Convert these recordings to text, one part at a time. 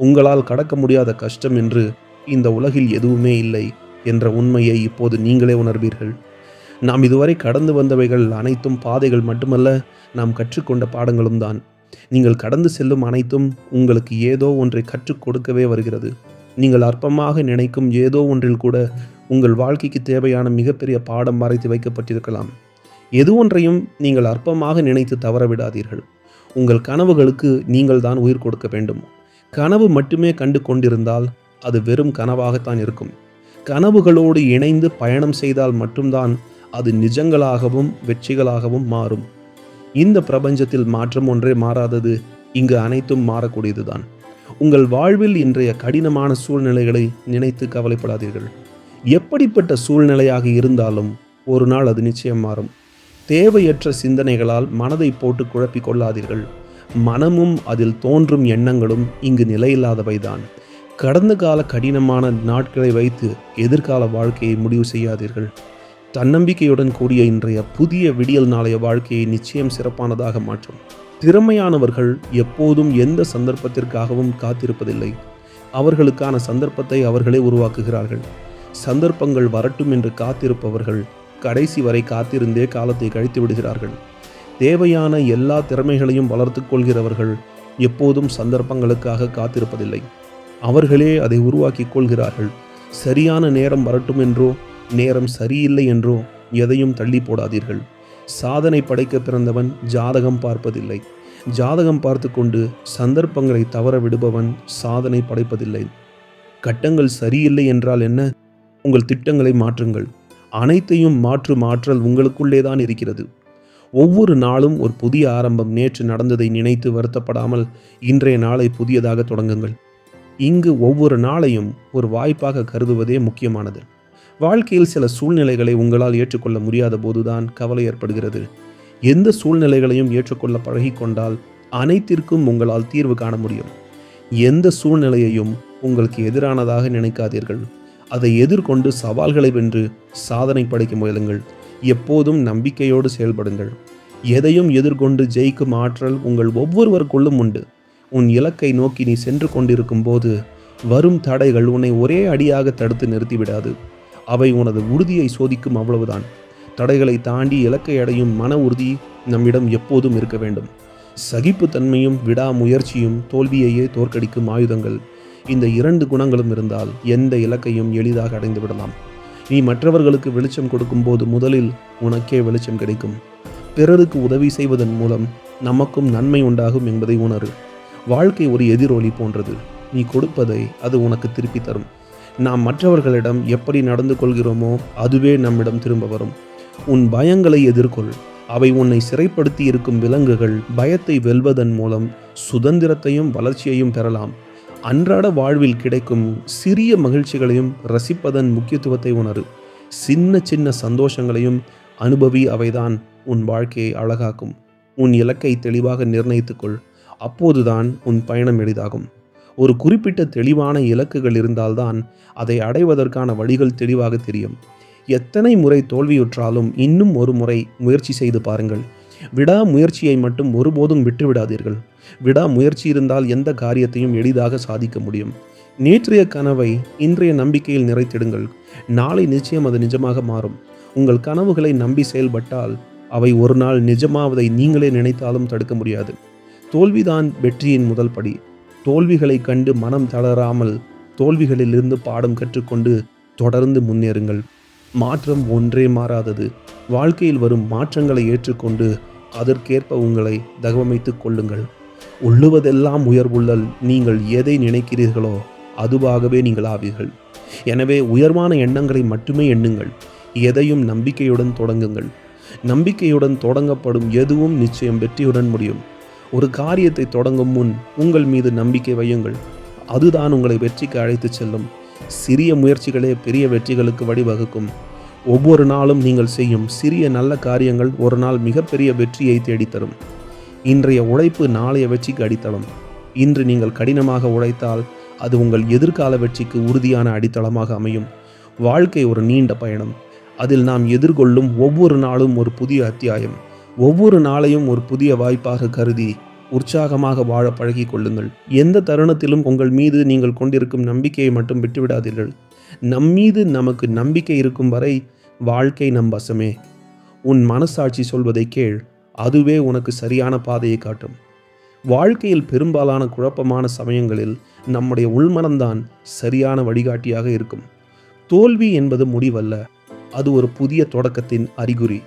உங்களால் கடக்க முடியாத கஷ்டம் என்று இந்த உலகில் எதுவுமே இல்லை என்ற உண்மையை இப்போது நீங்களே உணர்வீர்கள். நாம் இதுவரை கடந்து வந்தவைகள் அனைத்தும் பாதைகள் மட்டுமல்ல நாம் கற்றுக்கொண்ட பாடங்களும் தான். நீங்கள் கடந்து செல்லும் அனைத்தும் உங்களுக்கு ஏதோ ஒன்றை கற்றுக் கொடுக்கவே வருகிறது. நீங்கள் அற்பமாக நினைக்கும் ஏதோ ஒன்றில் கூட உங்கள் வாழ்க்கைக்கு தேவையான மிகப்பெரிய பாடம் மறைத்து வைக்கப்பட்டிருக்கலாம். எது ஒன்றையும் நீங்கள் அற்பமாக நினைத்து தவற விடாதீர்கள். உங்கள் கனவுகளுக்கு நீங்கள் தான் உயிர் கொடுக்க வேண்டும். கனவு மட்டுமே கண்டு கொண்டிருந்தால் அது வெறும் கனவாகத்தான் இருக்கும். கனவுகளோடு இணைந்து பயணம் செய்தால் மட்டும்தான் அது நிஜங்களாகவும் வெற்றிகளாகவும் மாறும். இந்த பிரபஞ்சத்தில் மாற்றம் ஒன்றே மாறாதது இங்கு அனைத்தும் மாறக்கூடியதுதான். உங்கள் வாழ்வில் இன்றைய கடினமான சூழ்நிலைகளை நினைத்து கவலைப்படாதீர்கள். எப்படிப்பட்ட சூழ்நிலையாக இருந்தாலும் ஒரு நாள் அது நிச்சயம் மாறும். தேவையற்ற சிந்தனைகளால் மனதை போட்டு குழப்பிக் கொள்ளாதீர்கள். மனமும் அதில் தோன்றும் எண்ணங்களும் இங்கு நிலையில்லாதவைதான். கடந்த கால கடினமான நாட்களை வைத்து எதிர்கால வாழ்க்கையை முடிவு செய்யாதீர்கள். தன்னம்பிக்கையுடன் கூடிய இன்றைய புதிய விடியல் நாளைய வாழ்க்கையை நிச்சயம் சிறப்பானதாக மாற்றும். திறமையானவர்கள் எப்போதும் எந்த சந்தர்ப்பத்திற்காகவும் காத்திருப்பதில்லை. அவர்களுக்கான சந்தர்ப்பத்தை அவர்களே உருவாக்குகிறார்கள். சந்தர்ப்பங்கள் வரட்டும் என்று காத்திருப்பவர்கள் கடைசி வரை காத்திருந்தே காலத்தை கழித்து விடுகிறார்கள். தேவையான எல்லா திறமைகளையும் வளர்த்து கொள்கிறவர்கள் எப்போதும் சந்தர்ப்பங்களுக்காக காத்திருப்பதில்லை. அவர்களே அதை உருவாக்கிக் கொள்கிறார்கள். சரியான நேரம் வரட்டும் என்றோ நேரம் சரியில்லை என்றோ எதையும் தள்ளி போடாதீர்கள். சாதனை படைக்க பிறந்தவன் ஜாதகம் பார்ப்பதில்லை. ஜாதகம் பார்த்து கொண்டு சந்தர்ப்பங்களை தவற விடுபவன் சாதனை படைப்பதில்லை. கட்டங்கள் சரியில்லை என்றால் என்ன? உங்கள் திட்டங்களை மாற்றுங்கள். அனைத்தையும் மாற்று மாற்றல் உங்களுக்குள்ளே தான் இருக்கிறது. ஒவ்வொரு நாளும் ஒரு புதிய ஆரம்பம் நேற்று நடந்ததை நினைத்து வருத்தப்படாமல் இன்றைய நாளை புதியதாக தொடங்குங்கள். இங்கு ஒவ்வொரு நாளையும் ஒரு வாய்ப்பாக கருதுவதே முக்கியமானது. வாழ்க்கையில் சில சூழ்நிலைகளை உங்களால் ஏற்றுக்கொள்ள முடியாத போதுதான் கவலை ஏற்படுகிறது. எந்த சூழ்நிலைகளையும் ஏற்றுக்கொள்ள பழகிக்கொண்டால் அனைத்திற்கும் உங்களால் தீர்வு காண முடியும். எந்த சூழ்நிலையையும் உங்களுக்கு எதிரானதாக நினைக்காதீர்கள். அதை எதிர்கொண்டு சவால்களை வென்று சாதனை படைக்க முயலுங்கள். எப்போதும் நம்பிக்கையோடு செயல்படுங்கள். எதையும் எதிர்கொண்டு ஜெயிக்கும் ஆற்றல் உங்கள் ஒவ்வொருவருக்குள்ளும் உண்டு. உன் இலக்கை நோக்கி நீ சென்று கொண்டிருக்கும் போது வரும் தடைகள் உன்னை ஒரே அடியாக தடுத்து நிறுத்திவிடாது. அவை உனது உறுதியை சோதிக்கும் அவ்வளவுதான். தடைகளை தாண்டி இலக்கை அடையும் மன உறுதி நம்மிடம் எப்போதும் இருக்க வேண்டும். சகிப்புத்தன்மையும் விடாமுயற்சியும் தோல்வியையே தோற்கடிக்கும் ஆயுதங்கள் இந்த இரண்டு குணங்களும் இருந்தால் எந்த இலக்கையும் எளிதாக அடைந்து விடலாம் நீ மற்றவர்களுக்கு வெளிச்சம் கொடுக்கும்போது முதலில் உனக்கே வெளிச்சம் கிடைக்கும். பிறருக்கு உதவி செய்வதன் மூலம் நமக்கும் நன்மை உண்டாகும் என்பதை உணரு. வாழ்க்கை ஒரு எதிரொலி போன்றது. நீ கொடுப்பதை அது உனக்கு திருப்பி தரும். நாம் மற்றவர்களிடம் எப்படி நடந்து கொள்கிறோமோ அதுவே நம்மிடம் திரும்ப வரும். உன் பயங்களை எதிர்கொள். அவை உன்னை சிறைப்படுத்தி இருக்கும் விலங்குகள் பயத்தை வெல்வதன் மூலம் சுதந்திரத்தையும் வளர்ச்சியையும் பெறலாம். அன்றாட வாழ்வில் கிடைக்கும் சிறிய மகிழ்ச்சிகளையும் ரசிப்பதன் முக்கியத்துவத்தை உணரு. சின்ன சின்ன சந்தோஷங்களையும் அனுபவி அவைதான் உன் வாழ்க்கையை அழகாக்கும். உன் இலக்கை தெளிவாக நிர்ணயித்துக்கொள். அப்போதுதான் உன் பயணம் எளிதாகும். ஒரு குறிப்பிட்ட தெளிவான இலக்குகள் இருந்தால்தான் அதை அடைவதற்கான வழிகள் தெளிவாக தெரியும். எத்தனை முறை தோல்வியுற்றாலும் இன்னும் ஒரு முறை முயற்சி செய்து பாருங்கள். விடா முயற்சியை மட்டும் ஒருபோதும் விட்டுவிடாதீர்கள். விடா முயற்சி இருந்தால் எந்த காரியத்தையும் எளிதாக சாதிக்க முடியும். நேற்றைய கனவை இன்றைய நம்பிக்கையில் நிறைத்திடுங்கள். நாளை நிச்சயம் அது நிஜமாக மாறும். உங்கள் கனவுகளை நம்பி செயல்பட்டால் அவை ஒரு நாள் நிஜமாவதை நீங்களே நினைத்தாலும் தடுக்க முடியாது. தோல்விதான் வெற்றியின் முதல் படி. தோல்விகளை கண்டு மனம் தளராமல் தோல்விகளிலிருந்து பாடம் கற்றுக்கொண்டு தொடர்ந்து முன்னேறுங்கள். மாற்றம் ஒன்றே மாறாதது. வாழ்க்கையில் வரும் மாற்றங்களை ஏற்றுக்கொண்டு அதற்கேற்ப உங்களை தகவமைத்துக் கொள்ளுங்கள். உள்ளுவதெல்லாம் உயர்வுள்ளல். நீங்கள் எதை நினைக்கிறீர்களோ அதுவாகவே நீங்கள் ஆவீர்கள். எனவே உயர்வான எண்ணங்களை மட்டுமே எண்ணுங்கள். எதையும் நம்பிக்கையுடன் தொடங்குங்கள். நம்பிக்கையுடன் தொடங்கப்படும் எதுவும் நிச்சயம் வெற்றியுடன் முடியும். ஒரு காரியத்தை தொடங்கும் முன் உங்கள் மீது நம்பிக்கை வையுங்கள். அதுதான் உங்களை வெற்றிக்கு அழைத்துச் செல்லும். சிறிய முயற்சிகளே பெரிய வெற்றிகளுக்கு வழிவகுக்கும். ஒவ்வொரு நாளும் நீங்கள் செய்யும் சிறிய நல்ல காரியங்கள் ஒரு நாள் மிகப்பெரிய வெற்றியை தேடித்தரும். இன்றைய உழைப்பு நாளைய வெற்றிக்கு அடித்தளம். இன்று நீங்கள் கடினமாக உழைத்தால் அது உங்கள் எதிர்கால வெற்றிக்கு உறுதியான அடித்தளமாக அமையும். வாழ்க்கை ஒரு நீண்ட பயணம். அதில் நாம் எதிர்கொள்ளும் ஒவ்வொரு நாளும் ஒரு புதிய அத்தியாயம். ஒவ்வொரு நாளையும் ஒரு புதிய வாய்ப்பாக கருதி உற்சாகமாக வாழ பழகி கொள்ளுங்கள். எந்த தருணத்திலும் உங்கள் மீது நீங்கள் கொண்டிருக்கும் நம்பிக்கையை மட்டும் விட்டுவிடாதீர்கள். நம்மீது நமக்கு நம்பிக்கை இருக்கும் வரை வாழ்க்கை நம் வசமே. உன் மனசாட்சி சொல்வதை கேள். அதுவே உனக்கு சரியான பாதையை காட்டும். வாழ்க்கையில் பெரும்பாலான குழப்பமான சமயங்களில் நம்முடைய உள்மனம்தான் சரியான வழிகாட்டியாக இருக்கும். தோல்வி என்பது முடிவல்ல அது ஒரு புதிய தொடக்கத்தின் அறிகுறி.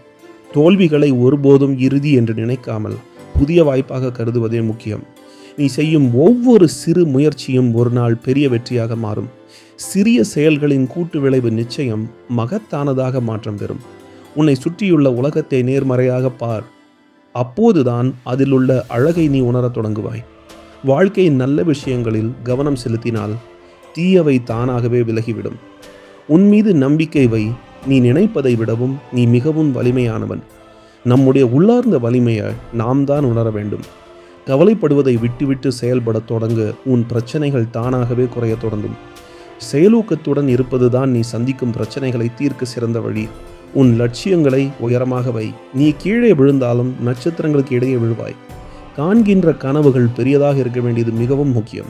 தோல்விகளை ஒருபோதும் இறுதி என்று நினைக்காமல் புதிய வாய்ப்பாக கருதுவதே முக்கியம். நீ செய்யும் ஒவ்வொரு சிறு முயற்சியும் ஒரு நாள் பெரிய வெற்றியாக மாறும். சிறிய செயல்களின் கூட்டு விளைவு நிச்சயம் மகத்தானதாக மாற்றம் பெறும். உன்னை சுற்றியுள்ள உலகத்தை நேர்மறையாக பார். அப்போதுதான் அதில் உள்ள அழகை நீ உணரத் தொடங்குவாய். வாழ்க்கையின் நல்ல விஷயங்களில் கவனம் செலுத்தினால் தீயவை தானாகவே விலகிவிடும். உன் மீது நம்பிக்கை வை நீ நினைப்பதை விடவும் நீ மிகவும் வலிமையானவன். நம்முடைய உள்ளார்ந்த வலிமையை நாம் தான் உணர வேண்டும். கவலைப்படுவதை விட்டுவிட்டு செயல்படத் தொடங்க உன் பிரச்சனைகள் தானாகவே குறையத் தொடங்கும். செயலூக்கத்துடன் இருப்பதுதான் நீ சந்திக்கும் பிரச்சனைகளை தீர்க்க சிறந்த வழி. உன் லட்சியங்களை உயரமாக வை. நீ கீழே விழுந்தாலும் நட்சத்திரங்களுக்கு இடையே விழுவாய். காண்கின்ற கனவுகள் பெரியதாக இருக்க வேண்டியது மிகவும் முக்கியம்.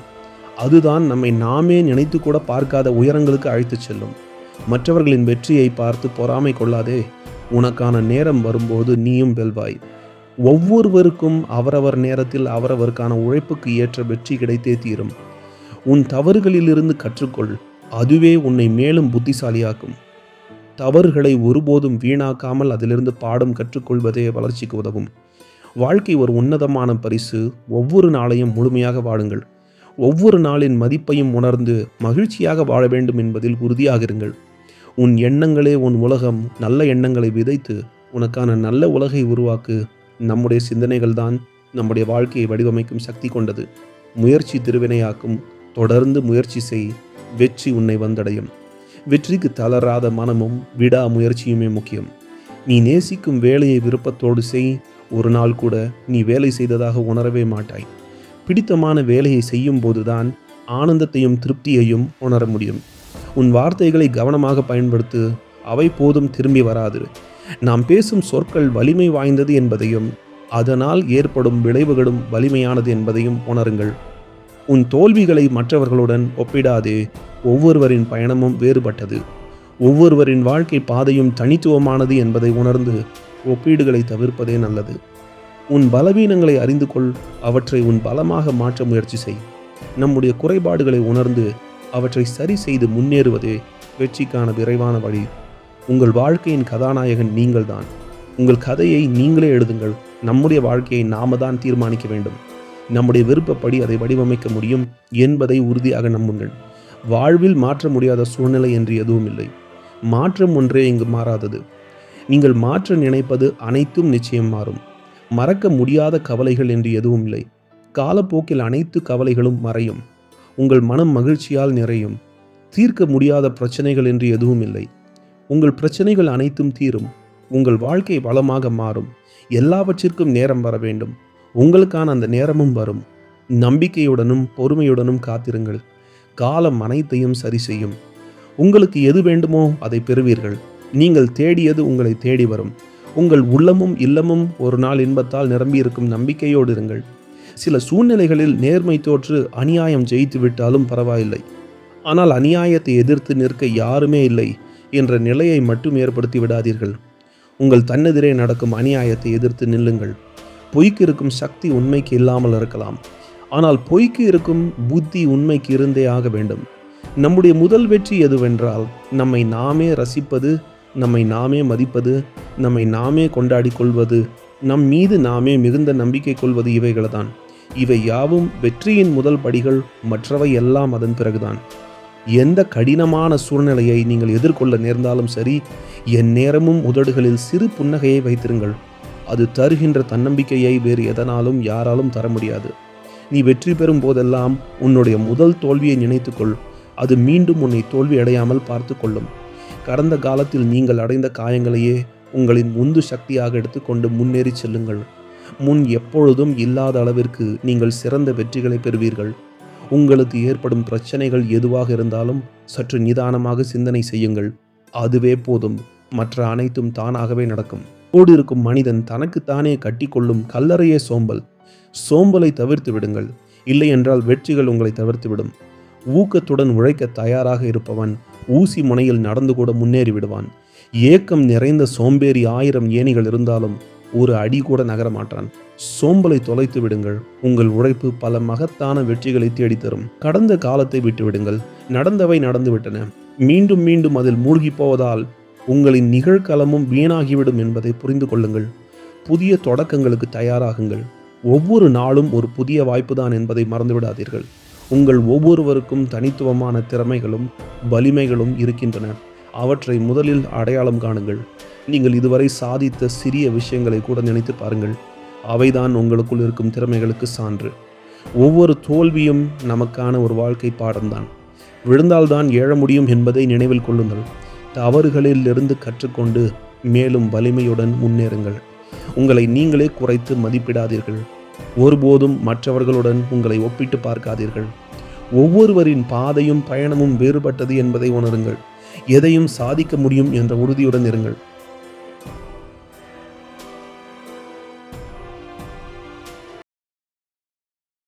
அதுதான் நம்மை நாமே நினைத்து கூட பார்க்காத உயரங்களுக்கு அழைத்துச் செல்லும். மற்றவர்களின் வெற்றியை பார்த்து பொறாமை கொள்ளாதே. உனக்கான நேரம் வரும்போது நீயும் வெல்வாய். ஒவ்வொருவருக்கும் அவரவர் நேரத்தில் அவரவருக்கான உழைப்புக்கு ஏற்ற வெற்றி கிடைத்தே தீரும். உன் தவறுகளிலிருந்து கற்றுக்கொள். அதுவே உன்னை மேலும் புத்திசாலியாக்கும். தவறுகளை ஒருபோதும் வீணாக்காமல் அதிலிருந்து பாடம் கற்றுக்கொள்வதே வளர்ச்சிக்கு உதவும். வாழ்க்கை ஒரு உன்னதமான பரிசு. ஒவ்வொரு நாளையும் முழுமையாக வாழுங்கள். ஒவ்வொரு நாளின் மதிப்பையும் உணர்ந்து மகிழ்ச்சியாக வாழ வேண்டும் என்பதில் உறுதியாக இருங்கள். உன் எண்ணங்களே உன் உலகம். நல்ல எண்ணங்களை விதைத்து உனக்கான நல்ல உலகை உருவாக்கு. நம்முடைய சிந்தனைகள் தான் நம்முடைய வாழ்க்கையை வடிவமைக்கும் சக்தி கொண்டது. முயற்சி திருவினையாக்கும். தொடர்ந்து முயற்சி செய். வெற்றி உன்னை வந்தடையும். வெற்றிக்கு தளராத மனமும் விடா முயற்சியுமே முக்கியம். நீ நேசிக்கும் வேலையை விருப்பத்தோடு செய். ஒரு நாள் கூட நீ வேலை செய்ததாக உணரவே மாட்டாய். பிடித்தமான வேலையை செய்யும் போதுதான் ஆனந்தத்தையும் திருப்தியையும் உணர முடியும். உன் வார்த்தைகளை கவனமாக பயன்படுத்து அவை போதும் திரும்பி வராது. நாம் பேசும் சொற்கள் வலிமை வாய்ந்தது என்பதையும் அதனால் ஏற்படும் விளைவுகளும் வலிமையானது என்பதையும் உணருங்கள். உன் தோல்விகளை மற்றவர்களுடன் ஒப்பிடாதே. ஒவ்வொருவரின் பயணமும் வேறுபட்டது. ஒவ்வொருவரின் வாழ்க்கை பாதையும் தனித்துவமானது என்பதை உணர்ந்து ஒப்பீடுகளை தவிர்ப்பதே நல்லது. உன் பலவீனங்களை அறிந்து கொள் அவற்றை உன் பலமாக மாற்ற முயற்சி செய். நம்முடைய குறைபாடுகளை உணர்ந்து அவற்றை சரி செய்து முன்னேறுவதே வெற்றிக்கான விரைவான வழி. உங்கள் வாழ்க்கையின் கதாநாயகன் நீங்கள்தான். உங்கள் கதையை நீங்களே எழுதுங்கள். நம்முடைய வாழ்க்கையை நாம தான் தீர்மானிக்க வேண்டும். நம்முடைய விருப்பப்படி அதை வடிவமைக்க முடியும் என்பதை உறுதியாக நம்புங்கள். வாழ்வில் மாற்ற முடியாத சூழ்நிலை என்று எதுவும் இல்லை. மாற்றம் ஒன்றே இங்கு மாறாதது. நீங்கள் மாற்ற நினைப்பது அனைத்தும் நிச்சயம் மாறும். மறக்க முடியாத கவலைகள் என்று எதுவும் இல்லை. காலப்போக்கில் அனைத்து கவலைகளும் மறையும். உங்கள் மனம் மகிழ்ச்சியால் நிறையும். தீர்க்க முடியாத பிரச்சனைகள் என்று எதுவும் இல்லை. உங்கள் பிரச்சனைகள் அனைத்தும் தீரும். உங்கள் வாழ்க்கை வளமாக மாறும். எல்லாவற்றிற்கும் நேரம் வர வேண்டும். உங்களுக்கான அந்த நேரமும் வரும். நம்பிக்கையுடனும் பொறுமையுடனும் காத்திருங்கள். காலம் அனைத்தையும் சரி செய்யும். உங்களுக்கு எது வேண்டுமோ அதை பெறுவீர்கள். நீங்கள் தேடியது உங்களை தேடி வரும். உங்கள் உள்ளமும் இல்லமும் ஒரு நாள் இன்பத்தால் நிரம்பியிருக்கும் நம்பிக்கையோடு இருங்கள். சில சூழ்நிலைகளில் நேர்மை தோற்று அநியாயம் ஜெயித்து விட்டாலும் பரவாயில்லை. ஆனால் அநியாயத்தை எதிர்த்து நிற்க யாருமே இல்லை என்ற நிலையை மட்டும் ஏற்படுத்தி விடாதீர்கள். உங்கள் தன்னெதிரே நடக்கும் அநியாயத்தை எதிர்த்து நில்லுங்கள். பொய்க்கு இருக்கும் சக்தி உண்மைக்கு இல்லாமல் இருக்கலாம். ஆனால் பொய்க்கு இருக்கும் புத்தி உண்மைக்கு இருந்தே ஆக வேண்டும். நம்முடைய முதல் வெற்றி எதுவென்றால் நம்மை நாமே ரசிப்பது நம்மை நாமே மதிப்பது நம்மை நாமே கொண்டாடி கொள்வது நம் மீது நாமே மிகுந்த நம்பிக்கை கொள்வது இவைகள்தான். இவை யாவும் வெற்றியின் முதல் படிகள் மற்றவை எல்லாம் அதன் பிறகுதான். எந்த கடினமான சூழ்நிலையை நீங்கள் எதிர்கொள்ள நேர்ந்தாலும் சரி என் நேரமும் உதடுகளில் சிறு புன்னகையை வைத்திருங்கள். அது தருகின்ற தன்னம்பிக்கையை வேறு எதனாலும் யாராலும் தர முடியாது. நீ வெற்றி பெறும் போதெல்லாம் உன்னுடைய முதல் தோல்வியை நினைத்துக்கொள். அது மீண்டும் உன்னை தோல்வி அடையாமல் பார்த்து கொள்ளும் கடந்த காலத்தில் நீங்கள் அடைந்த காயங்களையே உங்களின் உந்து சக்தியாக எடுத்துக்கொண்டு முன்னேறி செல்லுங்கள். முன் எப்பொழுதும் இல்லாத அளவிற்கு நீங்கள் சிறந்த வெற்றிகளை பெறுவீர்கள். உங்களுக்கு ஏற்படும் பிரச்சனைகள் எதுவாக இருந்தாலும் சற்று நிதானமாக சிந்தனை செய்யுங்கள். அதுவே போதும். மற்ற அனைத்தும் தானாகவே நடக்கும். கூடியிருக்கும் மனிதன் தனக்குத்தானே கட்டிக்கொள்ளும் கல்லறையே சோம்பல். சோம்பலை தவிர்த்து விடுங்கள். இல்லை என்றால் வெற்றிகள் உங்களை தவிர்த்துவிடும் ஊக்கத்துடன் உழைக்க தயாராக இருப்பவன் ஊசி முனையில் நடந்து கூட முன்னேறி விடுவான். ஏக்கம் நிறைந்த சோம்பேறி ஆயிரம் ஏணிகள் இருந்தாலும் ஒரு அடி கூட நகர மாட்டான். சோம்பலை தொலைத்து விடுங்கள். உங்கள் உழைப்பு பல மகத்தான வெற்றிகளை தேடித்தரும். கடந்த காலத்தை விட்டுவிடுங்கள் நடந்தவை நடந்துவிட்டன மீண்டும் மீண்டும் அதில் மூழ்கி போவதால் உங்களின் நிகழ்காலமும் வீணாகிவிடும் என்பதை புரிந்து கொள்ளுங்கள். புதிய தொடக்கங்களுக்கு தயாராகுங்கள். ஒவ்வொரு நாளும் ஒரு புதிய வாய்ப்புதான் என்பதை மறந்துவிடாதீர்கள். உங்கள் ஒவ்வொருவருக்கும் தனித்துவமான திறமைகளும் வலிமைகளும் இருக்கின்றன. அவற்றை முதலில் அடையாளம் காணுங்கள். நீங்கள் இதுவரை சாதித்த சிறிய விஷயங்களை கூட நினைத்து பாருங்கள். அவைதான் உங்களுக்குள் இருக்கும் திறமைகளுக்கு சான்று. ஒவ்வொரு தோல்வியும் நமக்கான ஒரு வாழ்க்கை பாடம்தான். விழுந்தால்தான் எழ முடியும் என்பதை நினைவில் கொள்ளுங்கள். தவறுகளில் இருந்து கற்றுக்கொண்டு மேலும் வலிமையுடன் முன்னேறுங்கள். உங்களை நீங்களே குறைத்து மதிப்பிடாதீர்கள். ஒருபோதும் மற்றவர்களுடன் உங்களை ஒப்பிட்டு பார்க்காதீர்கள். ஒவ்வொருவரின் பாதையும் பயணமும் வேறுபட்டது என்பதை உணருங்கள். எதையும் சாதிக்க முடியும் என்ற உறுதியுடன் இருங்கள்.